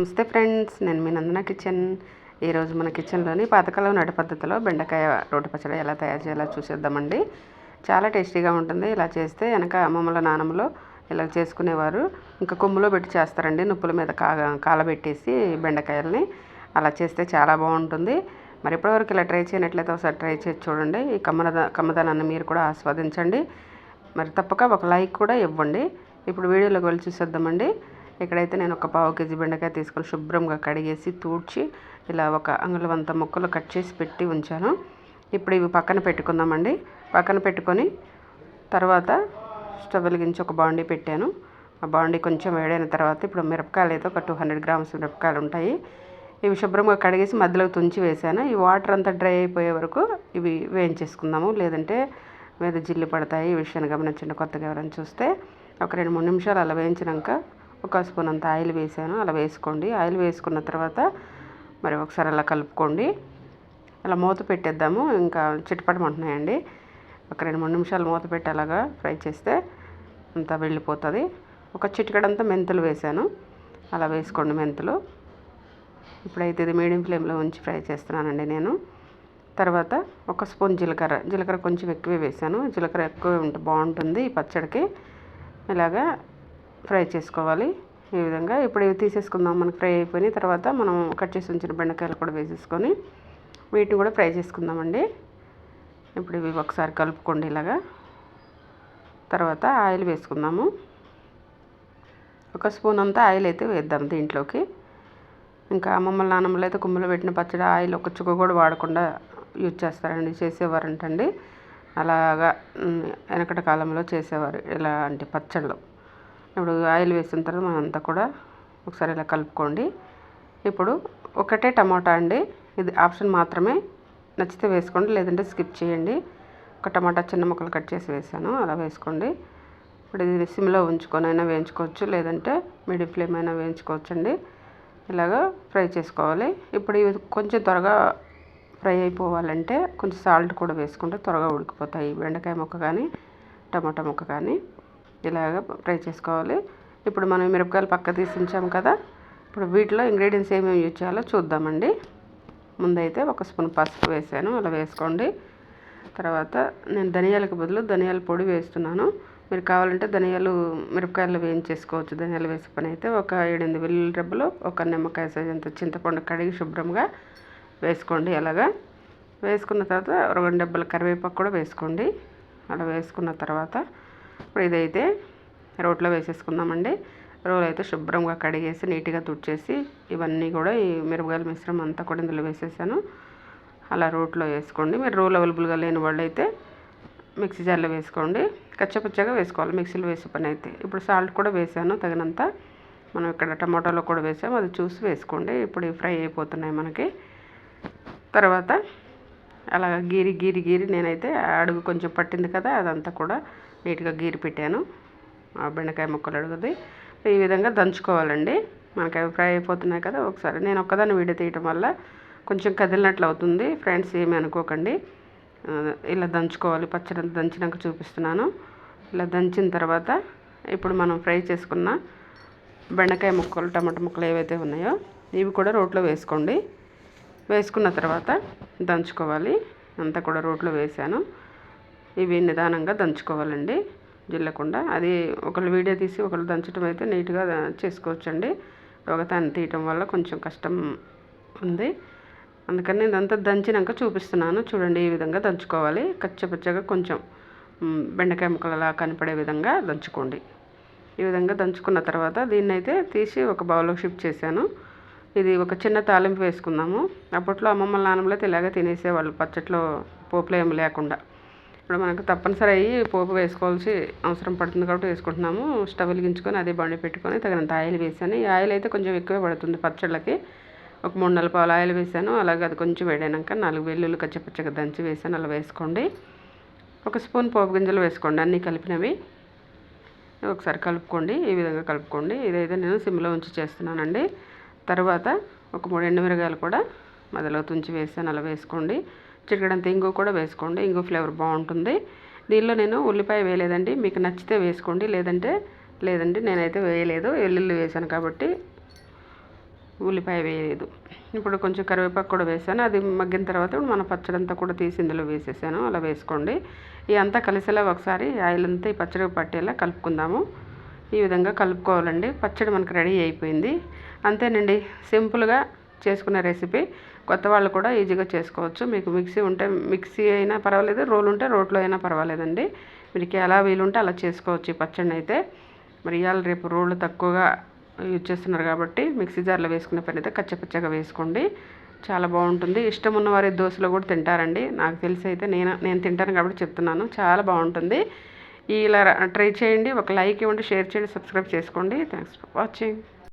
నమస్తే ఫ్రెండ్స్ నేను మీ నందన కిచెన్. ఈరోజు మన కిచెన్లోని పాతకాలం నడి పద్ధతిలో బెండకాయ రోటి పచ్చడి ఎలా తయారు చేయాలో చూసేద్దామండి. చాలా టేస్టీగా ఉంటుంది. ఇలా చేస్తే వెనక అమ్మమ్మల నానమ్మలో ఇలా చేసుకునేవారు. ఇంకా కొమ్ములో పెట్టి చేస్తారండి. నుప్పుల మీద కా కాలబెట్టేసి బెండకాయలని. అలా చేస్తే చాలా బాగుంటుంది. మరి ఇప్పటివరకు ఇలా ట్రై చేయనట్లయితే ఒకసారి ట్రై చేసి చూడండి. ఈ కమ్మద కమ్మదనాన్ని మీరు కూడా ఆస్వాదించండి. మరి తప్పక ఒక లైక్ కూడా ఇవ్వండి. ఇప్పుడు వీడియోలోకి వెళ్ళి చూసేద్దామండి. ఇక్కడైతే నేను ఒక పావు కేజీ బెండకాయ తీసుకొని శుభ్రంగా కడిగేసి తూడ్చి ఇలా ఒక అంగుళవంత ముక్కలు కట్ చేసి పెట్టి ఉంచాను. ఇప్పుడు ఇవి పక్కన పెట్టుకుందామండి. పక్కన పెట్టుకొని తర్వాత స్టవ్ వెలిగించి ఒక బాండీ పెట్టాను. ఆ బాండీ కొంచెం వేడైన తర్వాత ఇప్పుడు మిరపకాయలు అయితే ఒక టూ హండ్రెడ్ గ్రామ్స్ మిరపకాయలు ఉంటాయి. ఇవి శుభ్రంగా కడిగేసి మధ్యలో తుంచి వేసాను ఈ వాటర్ అంతా డ్రై అయిపోయే వరకు ఇవి వేయించేసుకుందాము. లేదంటే మీద జిల్లు పడతాయి. ఈ విషయాన్ని గమనించండి కొత్తగా ఎవరైనా చూస్తే. ఒక రెండు మూడు నిమిషాలు అలా వేయించినాక ఒక స్పూన్ అంత ఆయిల్ వేసాను. అలా వేసుకోండి. ఆయిల్ వేసుకున్న తర్వాత మరి ఒకసారి అలా కలుపుకోండి. అలా మూత పెట్టేద్దాము. ఇంకా చిటపటమంటున్నాయండి ఒక రెండు మూడు నిమిషాలు మూత పెట్టి అలాగా ఫ్రై చేస్తే అంతా వెళ్ళిపోతుంది. ఒక చిటికడంతా మెంతులు వేసాను. అలా వేసుకోండి మెంతులు. ఇప్పుడైతే ఇది మీడియం ఫ్లేమ్లో ఉంచి ఫ్రై చేస్తున్నానండి నేను. తర్వాత ఒక స్పూన్ జీలకర్ర. జీలకర్ర కొంచెం ఎక్కువే వేసాను. జీలకర్ర ఎక్కువ ఉంటే బాగుంటుంది ఈ పచ్చడికి. ఇలాగా ఫ్రై చేసుకోవాలి ఈ విధంగా. ఇప్పుడు ఇవి తీసేసుకుందాం. మనకి ఫ్రై అయిపోయిన తర్వాత మనం కట్ చేసి ఉంచిన బెండకాయలు కూడా వేసేసుకొని వీటిని కూడా ఫ్రై చేసుకుందామండి. ఇప్పుడు ఇవి ఒకసారి కలుపుకోండి ఇలాగా. తర్వాత ఆయిల్ వేసుకుందాము. ఒక స్పూన్ అంతా ఆయిల్ అయితే వేద్దాం దీంట్లోకి. ఇంకా అమ్మమ్మల నాన్నమ్మలు అయితే కుమ్మలు పెట్టిన పచ్చడి ఆయిల్ ఒక చుక్క కూడా వాడకుండా యూజ్ చేస్తారండి. చేసేవారంటండి. అలాగా వెనకటి కాలంలో చేసేవారు ఇలా అంటే పచ్చళ్ళు. ఇప్పుడు ఆయిల్ వేసిన తర్వాత మనం అంతా కూడా ఒకసారి ఇలా కలుపుకోండి. ఇప్పుడు ఒకటే టమాటా అండి. ఇది ఆప్షన్ మాత్రమే. నచ్చితే వేసుకోండి లేదంటే స్కిప్ చేయండి. ఒక టమాటా చిన్న ముక్కలు కట్ చేసి వేసాను అలా వేసుకోండి. ఇప్పుడు ఇది సిమ్లో ఉంచుకొని అయినా వేయించుకోవచ్చు లేదంటే మీడియం ఫ్లేమ్ అయినా వేయించుకోవచ్చు అండి ఇలాగా ఫ్రై చేసుకోవాలి. ఇప్పుడు ఇవి కొంచెం త్వరగా ఫ్రై అయిపోవాలంటే కొంచెం సాల్ట్ కూడా వేసుకుంటే త్వరగా ఉడికిపోతాయి. బెండకాయ ముక్క కానీ టమాటా ముక్క కానీ. ఇలాగ ఫ్రై చేసుకోవాలి. ఇప్పుడు మనం మిరపకాయలు పక్క తీసి ఉంచాము కదా. ఇప్పుడు వీటిలో ఇంగ్రీడియంట్స్ ఏమేమి యూజ్ చేయాలో చూద్దామండి. ముందైతే ఒక స్పూన్ పసుపు వేసాను అలా వేసుకోండి. తర్వాత నేను ధనియాలకు బదులు ధనియాల పొడి వేస్తున్నాను. మీరు కావాలంటే ధనియాలు మిరపకాయలు వేయించేసుకోవచ్చు. ధనియాలు వేసే పని అయితే ఒక ఏడెనిమిది వెల్లుల్లి రెబ్బలు ఒక నిమ్మకాయ సైజ్ చింతపండు కడిగి శుభ్రంగా వేసుకోండి అలాగా. వేసుకున్న తర్వాత రెండు డబ్బుల కరివేపాకు కూడా వేసుకోండి. అలా వేసుకున్న తర్వాత ఇప్పుడు ఇదైతే రోట్లో వేసేసుకుందామండి. రోలు అయితే శుభ్రంగా కడిగేసి నీట్గా తుడిచేసి ఇవన్నీ కూడా ఈ మిరపకాయల మిశ్రమం అంతా కూడా ఇందులో వేసేసాను. అలా రోట్లో వేసుకోండి. మీరు రోల్ అవైలబుల్గా లేని వాళ్ళు అయితే మిక్సీ జార్లో వేసుకోండి. కచ్చపచ్చగా వేసుకోవాలి. మిక్సీలో వేసే పని అయితే. ఇప్పుడు సాల్ట్ కూడా వేసాను తగినంత. మనం ఇక్కడ టమాటాలో కూడా వేసాము. అది చూసి వేసుకోండి. ఇప్పుడు ఫ్రై అయిపోతున్నాయి మనకి. తర్వాత అలా గీరి గీరి గీరి నేనైతే అడుగు కొంచెం పట్టింది కదా అదంతా కూడా నీట్గా గీరి పెట్టాను. ఆ బెండకాయ ముక్కలు అడుగుది. ఈ విధంగా దంచుకోవాలండి. మనకి అవి ఫ్రై అయిపోతున్నాయి కదా ఒకసారి. నేను ఒక్కదాన్ని వీడియో తీయటం వల్ల కొంచెం కదిలినట్లు అవుతుంది. ఫ్రెండ్స్ ఏమి అనుకోకండి. ఇలా దంచుకోవాలి. పచ్చడి దంచినాక చూపిస్తున్నాను. ఇలా దంచిన తర్వాత ఇప్పుడు మనం ఫ్రై చేసుకున్న బెండకాయ ముక్కలు టమాటా ముక్కలు ఏవైతే ఉన్నాయో ఇవి కూడా రోట్లో వేసుకోండి. వేసుకున్న తర్వాత దంచుకోవాలి. అంతా కూడా రోట్లో వేసాను. ఇవి నిదానంగా దంచుకోవాలండి. జిల్లకుండా. అది ఒకళ్ళు వీడియో తీసి ఒకళ్ళు దంచడం అయితే నీట్గా చేసుకోవచ్చండి. ఒకదాన్ని తీయటం వల్ల కొంచెం కష్టం ఉంది. అందుకని నేను అంతా దంచినాక చూపిస్తున్నాను. చూడండి ఈ విధంగా దంచుకోవాలి. కచ్చపచ్చగా కొంచెం బెండకాయ ముక్కలలా కనపడే విధంగా దంచుకోండి. ఈ విధంగా దంచుకున్న తర్వాత దీన్ని అయితే తీసి ఒక బౌల్లో షిఫ్ట్ చేశాను. ఇది ఒక చిన్న తాలింపు వేసుకుందాము. అప్పట్లో అమ్మమ్మ నాన్నమ్మలైతే అయితే ఇలాగే తినేసేవాళ్ళు. పచ్చట్లో పోపులో లేకుండా. ఇప్పుడు మనకు తప్పనిసరి అయ్యి పోపు వేసుకోవాల్సి అవసరం పడుతుంది కాబట్టి వేసుకుంటున్నాము. స్టవ్ వెలిగించుకొని అదే బండి పెట్టుకొని తగినంత ఆయిల్ వేసాను. ఈ ఆయిల్ అయితే కొంచెం ఎక్కువే పడుతుంది పచ్చళ్ళకి. ఒక మూడు నెలల పాలు ఆయిల్ వేసాను. అలాగే అది కొంచెం వేడైనాక నాలుగు వెల్లుల్లి కచ్చపచ్చగా దంచి వేసాను. అలా వేసుకోండి. ఒక స్పూన్ పోపు గింజలు వేసుకోండి. అన్నీ కలిపినవి. ఒకసారి కలుపుకోండి. ఈ విధంగా కలుపుకోండి. ఇదైతే నేను సిమ్లో ఉంచి చేస్తున్నానండి. తర్వాత ఒక మూడు ఎండుమిరగాయలు కూడా మధ్యలో తుంచి వేసాను. అలా వేసుకోండి. చిటికడంత ఇంగు కూడా వేసుకోండి. ఇంగు ఫ్లేవర్ బాగుంటుంది. దీనిలో నేను ఉల్లిపాయ వేయలేదండి. మీకు నచ్చితే వేసుకోండి. లేదంటే లేదండి నేనైతే వేయలేదు. వెల్లుల్లి వేసాను కాబట్టి ఉల్లిపాయ వేయలేదు. ఇప్పుడు కొంచెం కరివేపాకు కూడా వేసాను. అది మగ్గిన తర్వాత ఇప్పుడు మన పచ్చడి అంతా కూడా తీసి ఇందులో వేసేసాను. అలా వేసుకోండి. ఇదంతా కలిసేలా ఒకసారి ఆయిల్ అంతా ఈ పచ్చడి పట్టేలా కలుపుకుందాము. ఈ విధంగా కలుపుకోవాలండి. పచ్చడి మనకు రెడీ అయిపోయింది. అంతేనండి. సింపుల్గా చేసుకునే రెసిపీ కొత్త వాళ్ళు కూడా ఈజీగా చేసుకోవచ్చు. మీకు మిక్సీ ఉంటే మిక్సీ అయినా పర్వాలేదు రోల్ ఉంటే రోట్లో అయినా పర్వాలేదండి. మీకు ఎలా వీలుంటే అలా చేసుకోవచ్చు ఈ పచ్చడిని అయితే. మరి ఇవాళ రేపు రోళ్ళు తక్కువగా యూజ్ చేస్తున్నారు కాబట్టి మిక్సీ జార్లో వేసుకునే పని అయితే కచ్చపచ్చగా వేసుకోండి. చాలా బాగుంటుంది. ఇష్టం ఉన్నవారి దోశలో కూడా తింటారండి. నాకు తెలిసి అయితే నేను నేను తింటాను కాబట్టి చెప్తున్నాను. చాలా బాగుంటుంది. ఇలా ట్రై చేయండి. ఒక లైక్ ఇవ్వండి షేర్ చేయండి సబ్స్క్రైబ్ చేసుకోండి. Thanks for watching